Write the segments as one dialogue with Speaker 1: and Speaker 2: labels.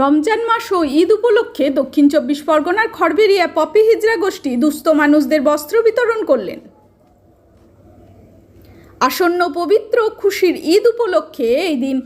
Speaker 1: রমজান মাস ও ঈদ উপলক্ষে দক্ষিণ চব্বিশ পরগনার খড়বেরিয়া পপি হিজরা গোষ্ঠী দুস্থ মানুষদের বস্ত্র বিতরণ করলেন। আসন্ন পবিত্র খুশির ঈদ উপলক্ষে এই দিন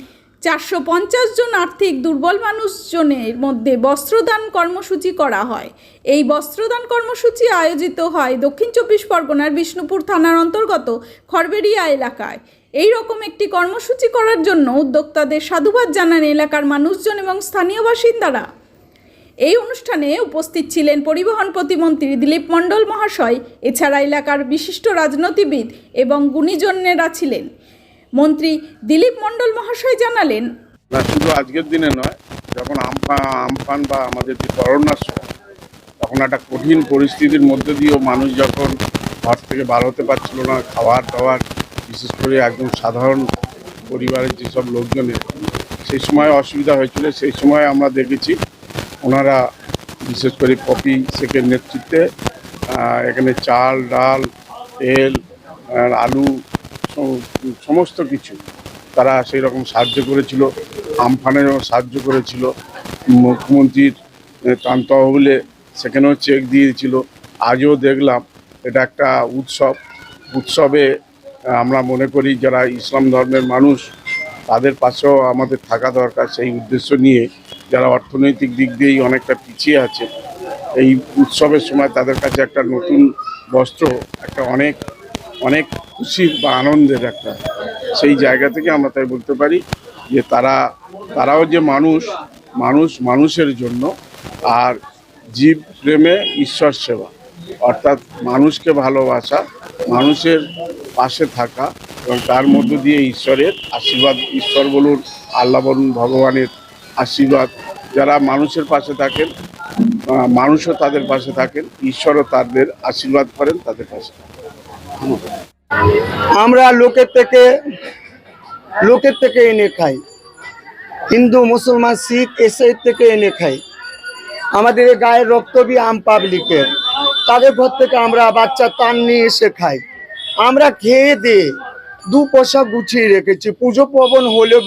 Speaker 1: চারশো পঞ্চাশ জন আর্থিক দুর্বল মানুষজনের মধ্যে বস্ত্রদান কর্মসূচি করা হয়। এই বস্ত্রদান কর্মসূচি আয়োজিত হয় দক্ষিণ চব্বিশ পরগনার বিষ্ণুপুর থানার অন্তর্গত খড়বেরিয়া এলাকায়। এই রকম একটি কর্মসূচি করার জন্য উদ্যোক্তাদের সাধুবাদ জানান এলাকার মানুষজন এবং স্থানীয় বাসিন্দারা। এই অনুষ্ঠানে উপস্থিত ছিলেন পরিবহন প্রতিমন্ত্রী দিলীপ মণ্ডল মহাশয়, এছাড়া এলাকার বিশিষ্ট রাজনীতিবিদ এবং গুণীজনেরা ছিলেন। মন্ত্রী দিলীপ মণ্ডল মহাশয় জানালেন,
Speaker 2: না, শুধু আজকের দিনে নয়, যখন আমফান বা আমাদের যে করোনার তখন একটা কঠিন পরিস্থিতির মধ্যে দিয়েও মানুষ যখন ঘর থেকে বার হতে পারছিল না, খাবার দাবার, বিশেষ করে একদম সাধারণ পরিবারের যেসব লোকজনের, সেই সময় অসুবিধা হয়েছিল, সেই সময় আমরা দেখেছি, ওনারা বিশেষ করে পপি শেখের নেতৃত্বে এখানে চাল, ডাল, তেল আলু সমস্ত কিছু। তারা সেই রকম সাহায্য করেছিল, আমফানেরও সাহায্য করেছিল। মুখ্যমন্ত্রীর ত্রাণ তহবিলে সেখানেও চেক দিয়েছিল। আজও দেখলাম, এটা একটা উৎসব। উৎসবে আমরা মনে করি যারা ইসলাম ধর্মের মানুষ, তাদের পাশেও আমাদের থাকা দরকার সেই উদ্দেশ্য নিয়ে। যারা অর্থনৈতিক দিক দিয়েই অনেকটা পিছিয়ে আছে, এই উৎসবের সময় তাদের কাছে একটা নতুন বস্ত্র, একটা অনেক অনেক খুশির বা আনন্দের একটা সেই জায়গা থেকে আমরা তাই বলতে পারি যে তারা, তারাও যে মানুষ মানুষ মানুষের জন্য আর জীব প্রেমে ঈশ্বর সেবা। অর্থাৎ মানুষকে ভালোবাসা, মানুষের পাশে থাকা এবং তার মধ্য দিয়ে ঈশ্বরের আশীর্বাদ, ঈশ্বর বলুন, আল্লাহ বলুন, ভগবানের আশীর্বাদ। যারা মানুষের পাশে থাকেন মানুষও তাদের পাশে থাকেন, ঈশ্বরও তাদের আশীর্বাদ করেন তাদের পাশে
Speaker 3: আমরা লোকের থেকে লোকের থেকে এনে খাই। হিন্দু, মুসলমান, শিখ এসের থেকে এনে খাই। আমাদের গায়ের রক্তবি আম পাবলিকের। তাদের ঘর থেকে আমরা বাচ্চা টান নিয়ে এসে খাই। আমরা খেয়ে দিয়ে দু পয়সা গুছিয়ে রেখেছি। পুজো পবন হলেও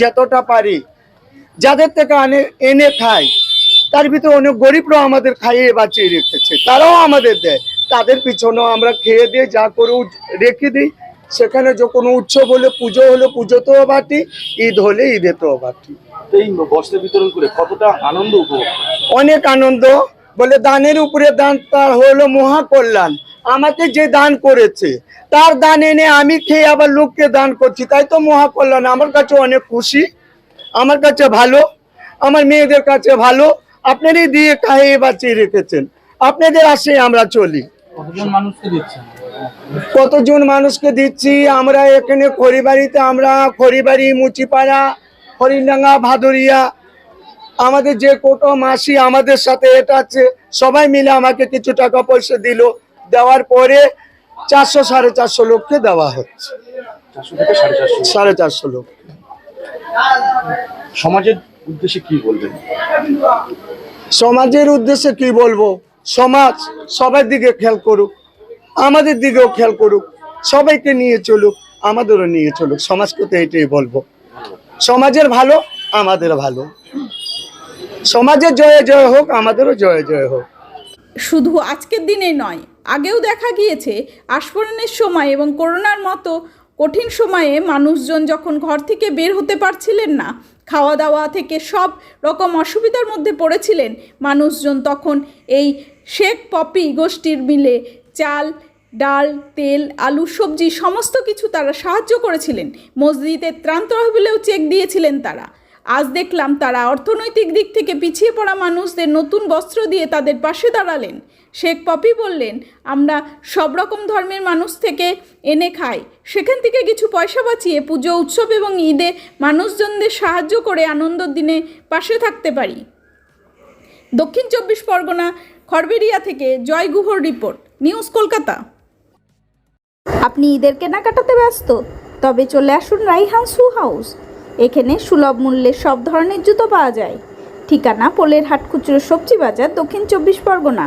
Speaker 3: যতটা পারি, যাদের থেকে আনে, এনে খাই, তার ভিতরে অনেক গরিবরাও আমাদের খাইয়ে বাঁচিয়ে রেখেছে। তারাও আমাদের দেয়। তাদের পিছনেও আমরা খেয়ে দিয়ে যা করে রেখে দিই। সেখানে যে কোনো উৎসব হলে পুজো হলে পুজোতেও বাটি ঈদ হলে ঈদেতেও বাটি।
Speaker 4: এই বস্ত্র বিতরণ করে কতটা আনন্দ উপভোগ
Speaker 3: অনেক আনন্দ। বলে দানের উপরে দান তার হলো মহা কল্যাণ আমাকে যে দান করেছে তার দান এনে আমি খেয়ে আবার লোককে দান করছি। তাই তো মহা কল্যাণ আমার কাছে অনেক খুশি। আমার কাছে ভালো। আমার মেয়েদের কাছে ভালো। আপনারই দিয়ে খাইয়ে বাঁচিয়ে রেখেছেন। আপনাদের আসে আমরা চলি।
Speaker 4: কতজন মানুষকে
Speaker 3: দিচ্ছি? আমরা এখানে খড়িবাড়িতে আমরা খড়িবাড়ি মুচিপাড়া হরিডাঙ্গা ভাদুরিয়া আমাদের যে কোটো মাসি আমাদের সাথে এটা আছে সবাই মিলে আমাকে কিছু টাকা পয়সা দিল। দেওয়ার পরে চারশো সাড়ে চারশো লোককে দেওয়া হচ্ছে। সাড়ে চারশো লোক।
Speaker 4: সমাজের উদ্দেশ্যে কি বলবেন?
Speaker 3: সমাজের উদ্দেশ্যে কি বলব? সমাজ সবার দিকে খেয়াল করুক, আমাদের দিকেও খেয়াল করুক, সবাইকে নিয়ে চলুক, আমাদেরও নিয়ে চলুক। সমাজকে তো এটাই বলব। সমাজের ভালো, আমাদের ভালো। সমাজের জয় জয় হোক, আমাদেরও জয় জয় হোক।
Speaker 1: শুধু আজকের দিনে নয়, আগেও দেখা গিয়েছে, আস্ফোরণের সময় এবং করোনার মতো কঠিন সময়ে মানুষজন যখন ঘর থেকে বের হতে পারছিলেন না খাওয়া দাওয়া থেকে সব রকম অসুবিধার মধ্যে পড়েছিলেন, মানুষজন তখন এই শেখ পপি, গোষ্ঠীর মিলে চাল, ডাল, তেল, আলু, সবজি, সমস্ত কিছু তারা সাহায্য করেছিলেন। মসজিদের ত্রাণ তহবিলেও চেক দিয়েছিলেন তারা। আজ দেখলাম তারা অর্থনৈতিক দিক থেকে পিছিয়ে পড়া মানুষদের নতুন বস্ত্র দিয়ে তাদের পাশে দাঁড়ালেন। শেখ পপি বললেন, আমরা সব রকম ধর্মের মানুষ থেকে এনে খাই। সেখান থেকে কিছু পয়সা বাঁচিয়ে পুজো, উৎসব এবং ঈদে মানুষজনদের সাহায্য করে আনন্দর দিনে পাশে থাকতে পারি। দক্ষিণ চব্বিশ পরগনা খড়বেরিয়া থেকে জয় গুহর রিপোর্ট, নিউজ কলকাতা। আপনি ঈদের কেনাকাটাতে ব্যস্ত, তবে চলে আসুন রাইহান সু হাউস। এখানে সুলভ মূল্যে সব ধরনের জুতো পাওয়া যায়। ঠিকানা পোলের হাট খুচরো সবজি বাজার দক্ষিণ চব্বিশ পরগনা।